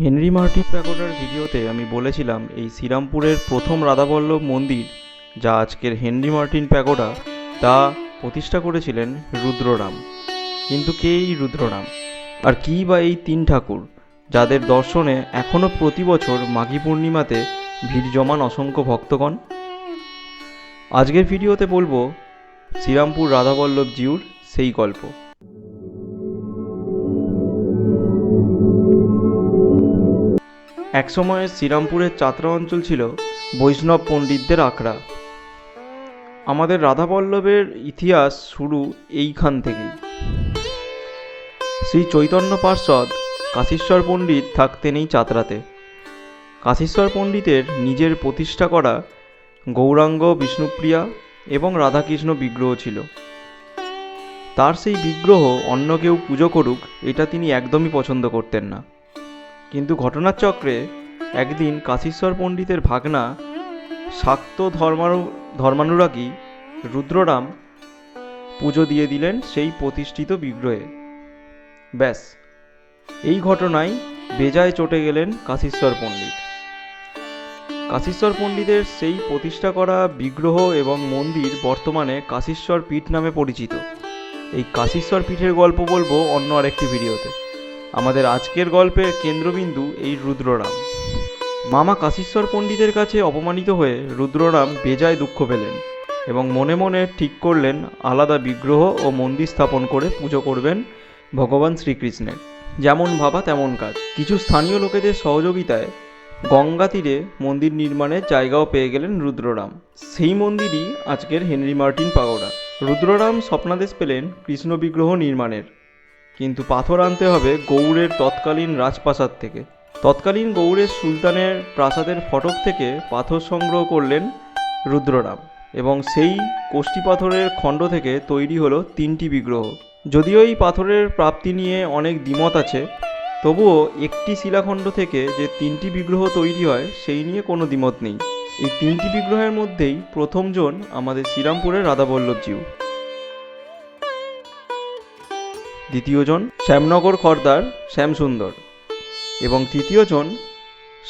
Henry Martin প্যাগোডার ভিডিওতে আমি বলেছিলাম এই শ্রীরামপুরের প্রথম রাধাবল্লভ মন্দির, যা আজকের হেনরি মার্টিন প্যাগোডা, তা প্রতিষ্ঠা করেছিলেন রুদ্ররাম। কিন্তু কে এই রুদ্ররাম? আর কী বা এই তিন ঠাকুর, যাদের দর্শনে এখনও প্রতি বছর মাঘী পূর্ণিমাতে ভিড় জমান অসংখ্য ভক্তগণ? আজকের ভিডিওতে বলব, শ্রীরামপুর রাধাবল্লভ জিউর সেই গল্প। একসময় শ্রীরামপুরের চাতরা অঞ্চল ছিল বৈষ্ণব পণ্ডিতদের আখড়া। আমাদের রাধাবল্লভের ইতিহাস শুরু এইখান থেকেই। শ্রী চৈতন্য পার্ষদ কাশীশ্বর পণ্ডিত থাকতেন এই চাতরাতে। কাশীশ্বর পণ্ডিতের নিজের প্রতিষ্ঠা করা গৌরাঙ্গ বিষ্ণুপ্রিয়া এবং রাধাকৃষ্ণ বিগ্রহ ছিল। তার সেই বিগ্রহ অন্য কেউ পুজো করুক, এটা তিনি একদমই পছন্দ করতেন না। কিন্তু ঘটনার চক্রে একদিন কাশীশ্বর পণ্ডিতের ভাগনা শাক্ত ধর্মানু ধর্মানুরাগী রুদ্ররাম পুজো দিয়ে দিলেন সেই প্রতিষ্ঠিত বিগ্রহে। ব্যাস, এই ঘটনায় বেজায় চটে গেলেন কাশীশ্বর পণ্ডিত। কাশীশ্বর পণ্ডিতের সেই প্রতিষ্ঠা করা বিগ্রহ এবং মন্দির বর্তমানে কাশীশ্বর পীঠ নামে পরিচিত। এই কাশীশ্বর পীঠের গল্প বলব অন্য আরেকটি ভিডিওতে। আমাদের আজকের গল্পের কেন্দ্রবিন্দু এই রুদ্ররাম। মামা কাশীশ্বর পণ্ডিতের কাছে অপমানিত হয়ে রুদ্ররাম বেজায় দুঃখ পেলেন এবং মনে মনে ঠিক করলেন, আলাদা বিগ্রহ ও মন্দির স্থাপন করে পুজো করবেন ভগবান শ্রীকৃষ্ণের। যেমন ভাবা তেমন কাজ। কিছু স্থানীয় লোকেদের সহযোগিতায় গঙ্গা তীরে মন্দির নির্মাণের জায়গাও পেয়ে গেলেন রুদ্ররাম। সেই মন্দিরই আজকের হেনরি মার্টিন পাগোড়া। রুদ্ররাম স্বপ্নাদেশ পেলেন কৃষ্ণ বিগ্রহ নির্মাণের। কিন্তু পাথর আনতে হবে গৌড়ের তৎকালীন রাজপ্রাসাদ থেকে। তৎকালীন গৌড়ের সুলতানের প্রাসাদের ফটক থেকে পাথর সংগ্রহ করলেন রুদ্ররাম এবং সেই কোষ্ঠী পাথরের খণ্ড থেকে তৈরি হলো তিনটি বিগ্রহ। যদিও এই পাথরের প্রাপ্তি নিয়ে অনেক দ্বিমত আছে, তবুও একটি শিলাখণ্ড থেকে যে তিনটি বিগ্রহ তৈরি হয় সেই নিয়ে কোনো দ্বিমত নেই। এই তিনটি বিগ্রহের মধ্যেই প্রথমজন আমাদের শ্রীরামপুরের রাধাবল্লভজিউ দ্বিতীয়জন শ্যামনগর খর্দার শ্যামসুন্দর এবং তৃতীয়জন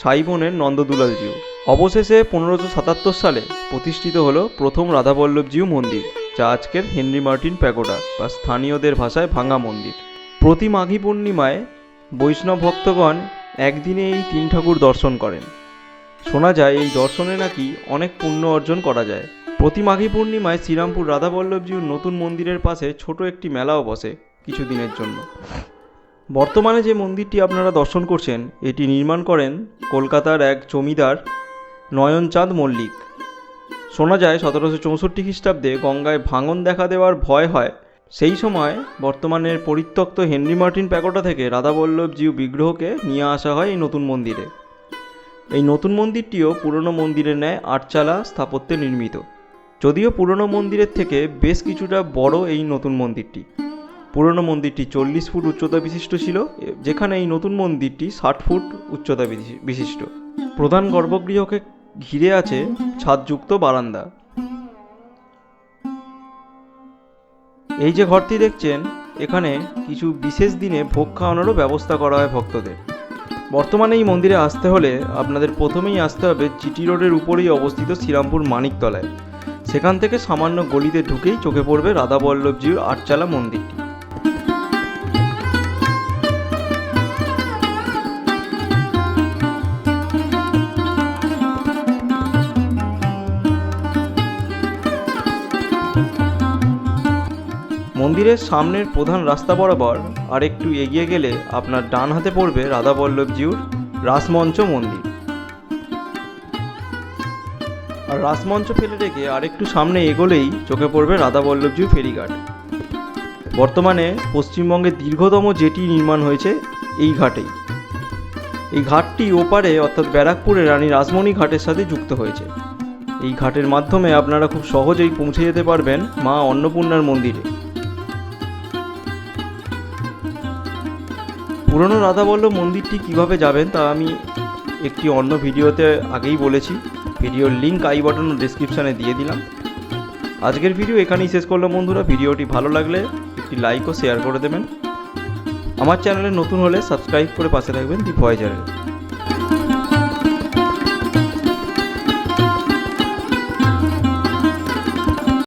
সাইবনের নন্দদুলালজিউ অবশেষে পনেরোশো সাতাত্তর সালে প্রতিষ্ঠিত হলো প্রথম রাধাবল্লভজিউ মন্দির, যা আজকের হেনরি মার্টিন প্যাগোডা বা স্থানীয়দের ভাষায় ভাঙা মন্দির। প্রতি মাঘী পূর্ণিমায় বৈষ্ণব ভক্তগণ একদিনে এই তিন ঠাকুর দর্শন করেন। শোনা যায় এই দর্শনে নাকি অনেক পুণ্য অর্জন করা যায়। প্রতি মাঘী পূর্ণিমায় শ্রীরামপুর রাধাবল্লভজিউর নতুন মন্দিরের পাশে ছোট একটি মেলাও বসে। কিছুদিনের জন্য। বর্তমানে যে মন্দিরটি আপনারা দর্শন করছেন, এটি নির্মাণ করেন কলকাতার এক জমিদার নয়নচাঁদ মল্লিক। শোনা যায়, সতেরোশো চৌষট্টি খ্রিস্টাব্দে গঙ্গায় ভাঙন দেখা দেওয়ার ভয় হয়। সেই সময় বর্তমানের পরিত্যক্ত হেনরি মার্টিন প্যাকোটা থেকে রাধাবল্লভ জিউ বিগ্রহকে নিয়ে আসা হয় এই নতুন মন্দিরে। এই নতুন মন্দিরটিও পুরনো মন্দিরের ন্যায় আটচালা স্থাপত্যে নির্মিত। যদিও পুরনো মন্দিরের থেকে বেশ কিছুটা বড় এই নতুন মন্দিরটি। পুরনো মন্দিরটি চল্লিশ ফুট উচ্চতা বিশিষ্ট ছিল, যেখানে এই নতুন মন্দিরটি ষাট ফুট উচ্চতা বিশি- বিশিষ্ট। প্রধান গর্ভগৃহকে ঘিরে আছে ছাদযুক্ত বারান্দা। এই যে ঘরটি দেখছেন, এখানে কিছু বিশেষ দিনে ভোগ খাওয়ানোরও ব্যবস্থা করা হয় ভক্তদের। বর্তমানে এই মন্দিরে আসতে হলে আপনাদের প্রথমেই আসতে হবে জিটি রোডের উপরেই অবস্থিত শ্রীরামপুর মানিকতলায়। সেখান থেকে সামান্য গলিতে ঢুকেই চোখে পড়বে রাধাবল্লভজির আটচালা মন্দিরটি। মন্দিরের সামনের প্রধান রাস্তা বরাবর আর একটু এগিয়ে গেলে আপনার ডান হাতে পড়বে রাধাবল্লভজিউর রাসমঞ্চ মন্দির। আর রাসমঞ্চ ফেলে রেখে আর একটু সামনে এগোলেই চোখে পড়বে রাধাবল্লভজিউ ফেরিঘাট। বর্তমানে পশ্চিমবঙ্গের দীর্ঘতম জেটি নির্মাণ হয়েছে এই ঘাটেই। এই ঘাটটি ওপারে অর্থাৎ ব্যারাকপুরে রানী রাসমণি ঘাটের সাথে যুক্ত হয়েছে। এই ঘাটের মাধ্যমে আপনারা খুব সহজেই পৌঁছে যেতে পারবেন মা অন্নপূর্ণার মন্দিরে। পুরনো রাধাবল্লভ মন্দিরটি কীভাবে যাবেন তা আমি একটি অন্য ভিডিওতে আগেই বলেছি। ভিডিওর লিঙ্ক আই বাটন ডিসক্রিপশানে দিয়ে দিলাম। আজকের ভিডিও এখানেই শেষ করলাম বন্ধুরা। ভিডিওটি ভালো লাগলে একটি লাইক ও শেয়ার করে দেবেন। আমার চ্যানেলে নতুন হলে সাবস্ক্রাইব করে পাশে থাকবেন দি ভয়েজারের